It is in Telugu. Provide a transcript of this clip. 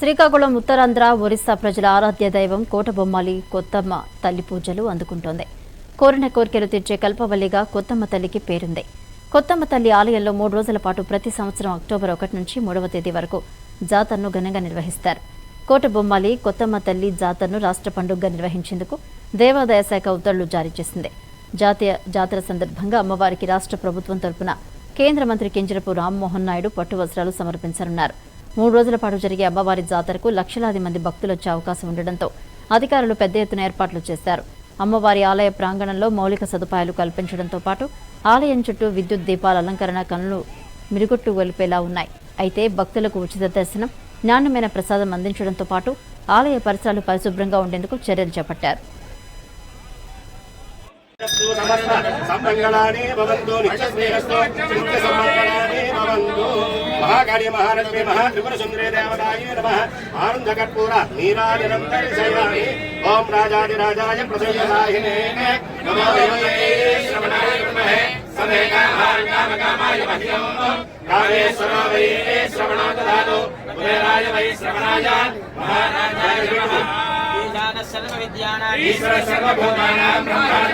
శ్రీకాకుళం ఉత్తరాంధ్ర ఒరిస్సా ప్రజల ఆరాధ్య దైవం కోటబొమ్మాలి కొత్తమ్మ తల్లి పూజలు అందుకుంటోంది. కోరిన కోరికలు తీర్చే కల్పవల్లిగా కొత్తమ్మ తల్లికి పేరుంది. కొత్తమ్మ తల్లి ఆలయంలో మూడు రోజుల పాటు ప్రతి సంవత్సరం అక్టోబర్ ఒకటి నుంచి మూడవ తేదీ వరకు జాతరను ఘనంగా నిర్వహిస్తారు. కోటబొమ్మాలి కొత్తమ్మ తల్లి జాతరను రాష్ట్ర పండుగగా నిర్వహించేందుకు దేవాదాయ శాఖ ఉత్తర్వులు జారీ చేసింది. జాతీయ జాతర సందర్భంగా అమ్మవారికి రాష్ట్ర ప్రభుత్వం తరపున కేంద్ర మంత్రి కింజరపు రామ్మోహన్ నాయుడు పట్టు వస్త్రాలు సమర్పించనున్నారు. మూడు రోజుల పాటు జరిగే అమ్మవారి జాతరకు లక్షలాది మంది భక్తులు వచ్చే అవకాశం ఉండడంతో అధికారులు పెద్ద ఎత్తున ఏర్పాట్లు చేశారు. అమ్మవారి ఆలయ ప్రాంగణంలో మౌలిక సదుపాయాలు కల్పించడంతో పాటు ఆలయం చుట్టూ విద్యుత్ దీపాల అలంకరణ కనులు మిరుగొట్టు వెలిపేలా ఉన్నాయి. అయితే భక్తులకు ఉచిత దర్శనం నాణ్యమైన ప్రసాదం అందించడంతో పాటు ఆలయ పరిసరాలు పరిశుభ్రంగా ఉండేందుకు చర్యలు చేపట్టారు. సమస్త సమంగళాని నిత్య నిత్యశ్రేయస్సు నిత్య సమంగళాని భవంతు. మహాకాళి మహాలక్ష్మి మహా త్రిపుర సుందరే దేవతాయ నమః. ఆనంద కర్పూర నీరాజనంతరి శైలాని ఓం రాజాదిరాజాయ ప్రసయ్యదాయినే నమో దేవతే శ్రవణాయ విద్మహే సమేకామాయ మహ్యం కాళేశ్వరో వై శ్రవణో దదాతు కుబేరాయ వై శ్రవణాయ మహారాజాయ నమః. ఈశాన సర్వ విద్యానాం ఈశ్వర సర్వభూతానాం బ్రహ్మాండ